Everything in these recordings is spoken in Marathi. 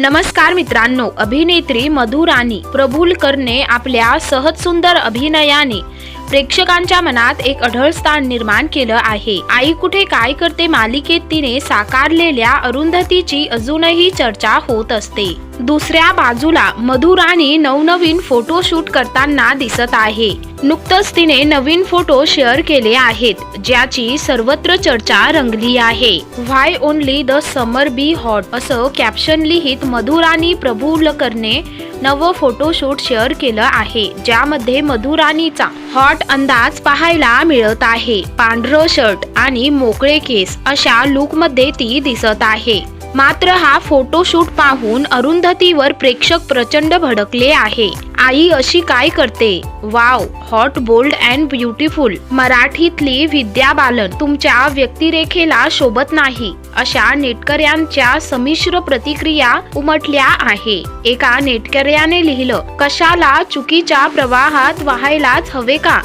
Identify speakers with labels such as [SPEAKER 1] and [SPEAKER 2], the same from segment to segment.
[SPEAKER 1] नमस्कार मित्रांनो अभिनेत्री मधुराणी प्रभुलकरने आपल्या सहज सुंदर अभिनयाने प्रेक्षकांच्या मनात एक अढळ स्थान निर्माण केलं आहे. आई कुठे काय करते मालिकेत तिने साकारलेल्या अरुंधतीची अजूनही चर्चा होत असते. दुसऱ्या बाजूला मधु राणी नवनवीन फोटोशूट करताना दिसत आहे. नुकतंच तिने नवीन फोटो शेअर केले आहेत ज्याची सर्वत्र चर्चा रंगली आहे. Why only the summer be hot असं कॅप्शन लिहित मधुराणी प्रभुलकरने नवं फोटोशूट शेअर केलं आहे ज्यामध्ये मधुराणीचा हॉट हॉट अंदाज पाहायला मिळत आहे. पांढरं शर्ट आणि मोकळे केस अशा लुकमध्ये ती दिसत आहे. मात्र हा फोटोशूट पाहून अरुंधतीवर प्रेक्षक प्रचंड भडकले आहे. आई अशी काय करते? Wow hot bold and beautiful मराठीतली विद्या बालन तुमच्या व्यक्तिरेखेला शोभत नाही. अशा नेटकऱ्यांच्या समिश्र प्रतिक्रिया उमटल्या आहे. एका नेटकऱ्याने लिहिलं कशाला चुकीच्या प्रवाहात वाहायलाच हवे का?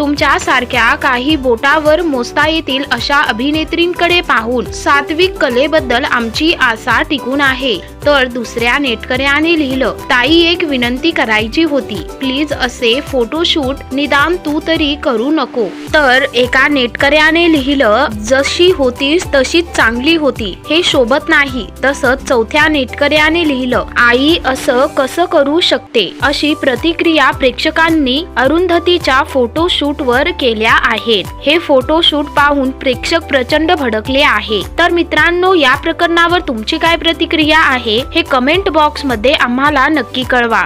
[SPEAKER 1] तुमच्या सारख्या काही बोटावर मोजता येतील अशा अभिनेत्रींकडे पाहून सात्विक कलेबद्दल आमची आशा टिकून आहे. तर दुसऱ्या नेटकऱ्याने लिहिलं ताई एक विनंती करायची होती. प्लीज असे फोटोशूट निदान तू तरी करू नको. तर एका नेटकऱ्याने लिहिलं जशी होतीस तशीच चांगली होती. हे शोभत नाही. तसंच चौथ्या नेटकऱ्याने लिहिलं आई असं कसं करू शकते? अशी प्रतिक्रिया प्रेक्षकांनी अरुंधतीच्या फोटोशूट वर केल्या आहेत. हे फोटोशूट पाहून प्रेक्षक प्रचंड भडकले आहे. तर मित्रांनो या प्रकरणावर तुमची काय प्रतिक्रिया आहे हे कमेंट बॉक्समध्ये आम्हाला नक्की कळवा.